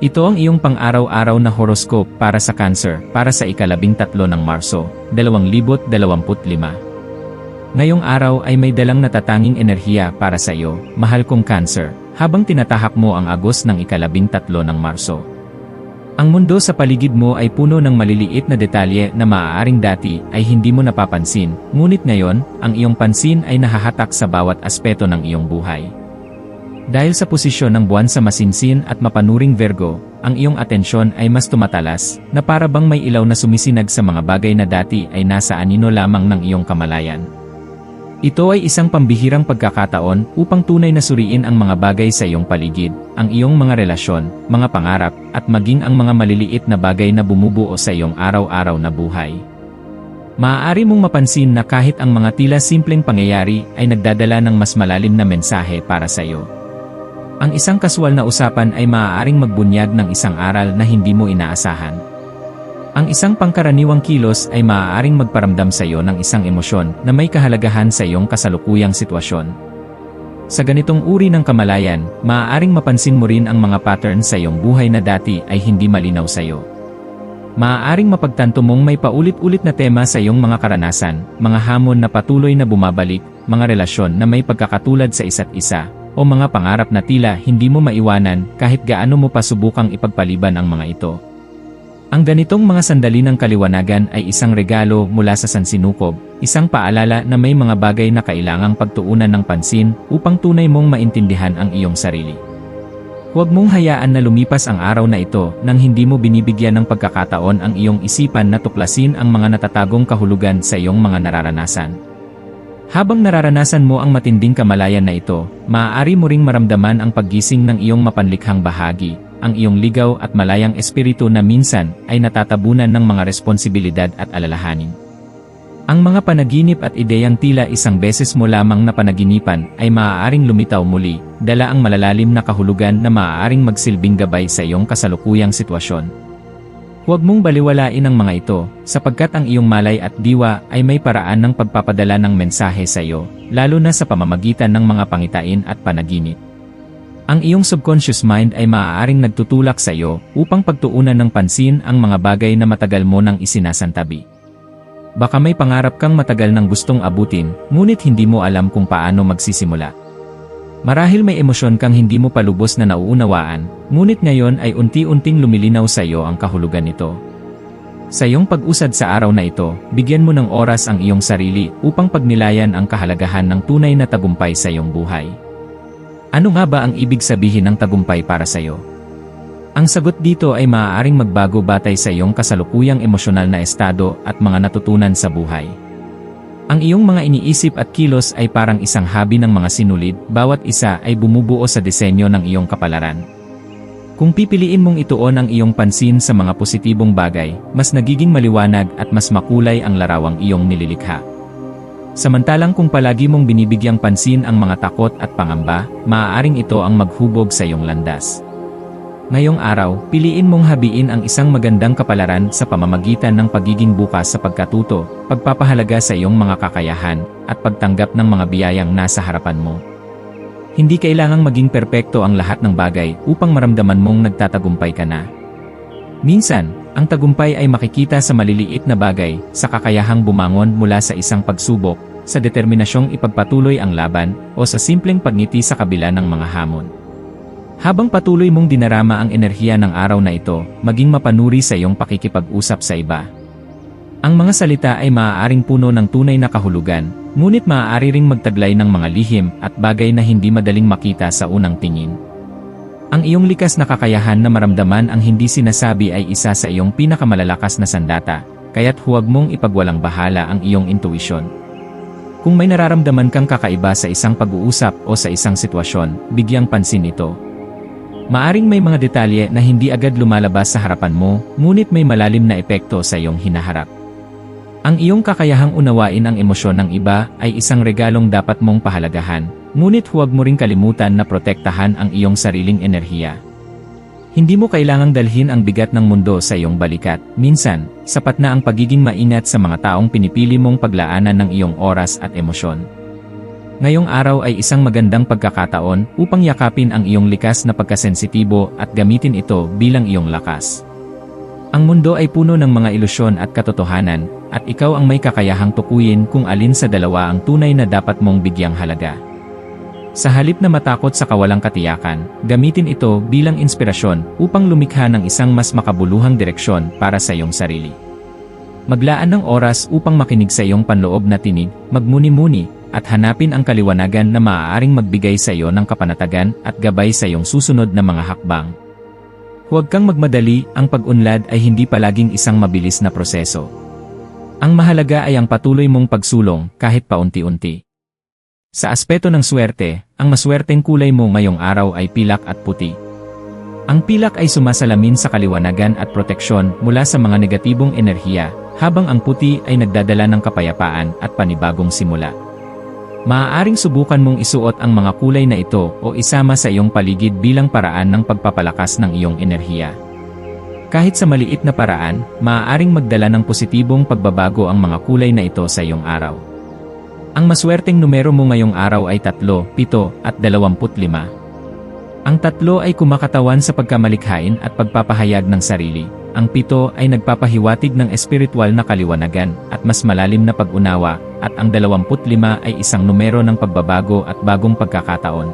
Ito ang iyong pang-araw-araw na horoscope para sa Cancer para sa ikalabing tatlo ng Marso, 2025. Ngayong araw ay may dalang natatanging enerhiya para sa iyo, mahal kong Cancer, habang tinatahak mo ang agos ng ikalabing tatlo ng Marso. Ang mundo sa paligid mo ay puno ng maliliit na detalye na maaaring dati ay hindi mo napapansin, ngunit ngayon, ang iyong pansin ay nahahatak sa bawat aspeto ng iyong buhay. Dahil sa posisyon ng buwan sa masinsin at mapanuring Virgo, ang iyong atensyon ay mas tumatalas, na para bang may ilaw na sumisinag sa mga bagay na dati ay nasa anino lamang ng iyong kamalayan. Ito ay isang pambihirang pagkakataon upang tunay na suriin ang mga bagay sa iyong paligid, ang iyong mga relasyon, mga pangarap, at maging ang mga maliliit na bagay na bumubuo sa iyong araw-araw na buhay. Maaari mong mapansin na kahit ang mga tila simpleng pangyayari ay nagdadala ng mas malalim na mensahe para sa iyo. Ang isang kaswal na usapan ay maaaring magbunyag ng isang aral na hindi mo inaasahan. Ang isang pangkaraniwang kilos ay maaaring magparamdam sa iyo ng isang emosyon na may kahalagahan sa iyong kasalukuyang sitwasyon. Sa ganitong uri ng kamalayan, maaaring mapansin mo rin ang mga pattern sa iyong buhay na dati ay hindi malinaw sa iyo. Maaaring mapagtanto mong may paulit-ulit na tema sa iyong mga karanasan, mga hamon na patuloy na bumabalik, mga relasyon na may pagkakatulad sa isa't isa, o mga pangarap na tila hindi mo maiwanan kahit gaano mo pa subukang ipagpaliban ang mga ito. Ang ganitong mga sandali ng kaliwanagan ay isang regalo mula sa sansinukob, isang paalala na may mga bagay na kailangang pagtuunan ng pansin upang tunay mong maintindihan ang iyong sarili. Huwag mong hayaan na lumipas ang araw na ito nang hindi mo binibigyan ng pagkakataon ang iyong isipan na tuklasin ang mga natatagong kahulugan sa iyong mga nararanasan. Habang nararanasan mo ang matinding kamalayan na ito, maaari mo ring maramdaman ang paggising ng iyong mapanlikhang bahagi, ang iyong ligaw at malayang espiritu na minsan ay natatabunan ng mga responsibilidad at alalahanin. Ang mga panaginip at ideyang tila isang beses mo lamang na panaginipan ay maaaring lumitaw muli, dala ang malalalim na kahulugan na maaaring magsilbing gabay sa iyong kasalukuyang sitwasyon. Huwag mong baliwalain ang mga ito, sapagkat ang iyong malay at diwa ay may paraan ng pagpapadala ng mensahe sa iyo, lalo na sa pamamagitan ng mga pangitain at panaginip. Ang iyong subconscious mind ay maaaring nagtutulak sa iyo upang pagtuunan ng pansin ang mga bagay na matagal mo nang isinasantabi. Baka may pangarap kang matagal nang gustong abutin, ngunit hindi mo alam kung paano magsisimula. Marahil may emosyon kang hindi mo palubos na nauunawaan, ngunit ngayon ay unti-unting lumilinaw sa iyo ang kahulugan nito. Sa iyong pag-usad sa araw na ito, bigyan mo ng oras ang iyong sarili upang pagnilayan ang kahalagahan ng tunay na tagumpay sa iyong buhay. Ano nga ba ang ibig sabihin ng tagumpay para sa iyo? Ang sagot dito ay maaaring magbago batay sa iyong kasalukuyang emosyonal na estado at mga natutunan sa buhay. Ang iyong mga iniisip at kilos ay parang isang habi ng mga sinulid, bawat isa ay bumubuo sa disenyo ng iyong kapalaran. Kung pipiliin mong ituon ang iyong pansin sa mga positibong bagay, mas nagiging maliwanag at mas makulay ang larawang iyong nililikha. Samantalang kung palagi mong binibigyang pansin ang mga takot at pangamba, maaaring ito ang maghubog sa iyong landas. Ngayong araw, piliin mong habiin ang isang magandang kapalaran sa pamamagitan ng pagiging bukas sa pagkatuto, pagpapahalaga sa iyong mga kakayahan, at pagtanggap ng mga biyayang nasa harapan mo. Hindi kailangang maging perpekto ang lahat ng bagay upang maramdaman mong nagtatagumpay ka na. Minsan, ang tagumpay ay makikita sa maliliit na bagay, sa kakayahang bumangon mula sa isang pagsubok, sa determinasyong ipagpatuloy ang laban, o sa simpleng pagngiti sa kabila ng mga hamon. Habang patuloy mong dinarama ang enerhiya ng araw na ito, maging mapanuri sa iyong pakikipag-usap sa iba. Ang mga salita ay maaaring puno ng tunay na kahulugan, ngunit maaari ring magtaglay ng mga lihim at bagay na hindi madaling makita sa unang tingin. Ang iyong likas na kakayahan na maramdaman ang hindi sinasabi ay isa sa iyong pinakamalalakas na sandata, kaya't huwag mong ipagwalang bahala ang iyong intuisyon. Kung may nararamdaman kang kakaiba sa isang pag-uusap o sa isang sitwasyon, bigyang pansin ito. Maaring may mga detalye na hindi agad lumalabas sa harapan mo, ngunit may malalim na epekto sa iyong hinaharap. Ang iyong kakayahang unawain ang emosyon ng iba ay isang regalong dapat mong pahalagahan, ngunit huwag mo ring kalimutan na protektahan ang iyong sariling enerhiya. Hindi mo kailangang dalhin ang bigat ng mundo sa iyong balikat. Minsan, sapat na ang pagiging maingat sa mga taong pinipili mong paglaanan ng iyong oras at emosyon. Ngayong araw ay isang magandang pagkakataon upang yakapin ang iyong likas na pagkasensitibo at gamitin ito bilang iyong lakas. Ang mundo ay puno ng mga ilusyon at katotohanan, at ikaw ang may kakayahang tukuyin kung alin sa dalawa ang tunay na dapat mong bigyang halaga. Sa halip na matakot sa kawalang katiyakan, gamitin ito bilang inspirasyon upang lumikha ng isang mas makabuluhang direksyon para sa iyong sarili. Maglaan ng oras upang makinig sa iyong panloob na tinig, magmuni-muni, at hanapin ang kaliwanagan na maaaring magbigay sa iyo ng kapanatagan at gabay sa iyong susunod na mga hakbang. Huwag kang magmadali, ang pag-unlad ay hindi palaging isang mabilis na proseso. Ang mahalaga ay ang patuloy mong pagsulong kahit paunti-unti. Sa aspeto ng swerte, ang maswerteng kulay mo ngayong araw ay pilak at puti. Ang pilak ay sumasalamin sa kaliwanagan at proteksyon mula sa mga negatibong enerhiya, habang ang puti ay nagdadala ng kapayapaan at panibagong simula. Maaaring subukan mong isuot ang mga kulay na ito o isama sa iyong paligid bilang paraan ng pagpapalakas ng iyong enerhiya. Kahit sa maliit na paraan, maaaring magdala ng positibong pagbabago ang mga kulay na ito sa iyong araw. Ang maswerteng numero mo ngayong araw ay 3, 7, at 25. Ang tatlo ay kumakatawan sa pagkamalikhain at pagpapahayag ng sarili. Ang pito ay nagpapahiwatig ng espiritual na kaliwanagan at mas malalim na pag-unawa, at ang 25 ay isang numero ng pagbabago at bagong pagkakataon.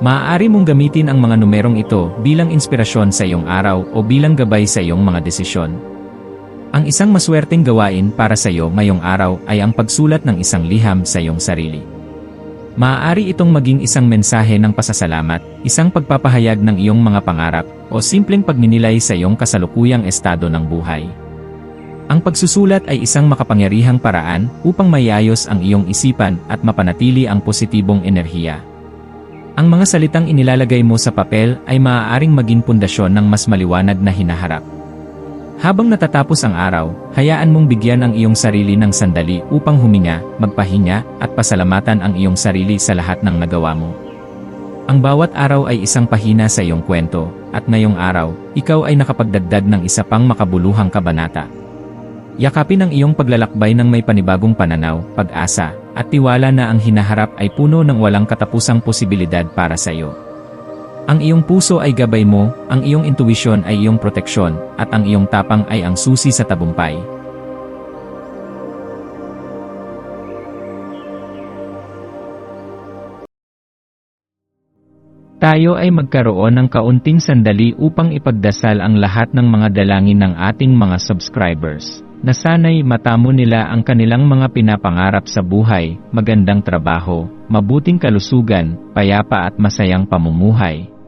Maaari mong gamitin ang mga numerong ito bilang inspirasyon sa iyong araw o bilang gabay sa iyong mga desisyon. Ang isang maswerteng gawain para sa iyo ngayong araw ay ang pagsulat ng isang liham sa iyong sarili. Maaari itong maging isang mensahe ng pasasalamat, isang pagpapahayag ng iyong mga pangarap, o simpleng pagninilay sa iyong kasalukuyang estado ng buhay. Ang pagsusulat ay isang makapangyarihang paraan upang mayayos ang iyong isipan at mapanatili ang positibong enerhiya. Ang mga salitang inilalagay mo sa papel ay maaaring maging pundasyon ng mas maliwanag na hinaharap. Habang natatapos ang araw, hayaan mong bigyan ang iyong sarili ng sandali upang huminga, magpahinga, at pasalamatan ang iyong sarili sa lahat ng nagawa mo. Ang bawat araw ay isang pahina sa iyong kwento, at ngayong araw, ikaw ay nakapagdagdag ng isa pang makabuluhang kabanata. Yakapin ang iyong paglalakbay ng may panibagong pananaw, pag-asa, at tiwala na ang hinaharap ay puno ng walang katapusang posibilidad para sa iyo. Ang iyong puso ay gabay mo, ang iyong intuwisyon ay iyong proteksyon, at ang iyong tapang ay ang susi sa tabumpay. Tayo ay magkaroon ng kaunting sandali upang ipagdasal ang lahat ng mga dalangin ng ating mga subscribers, na sana'y matamo nila ang kanilang mga pinapangarap sa buhay, magandang trabaho, mabuting kalusugan, payapa at masayang pamumuhay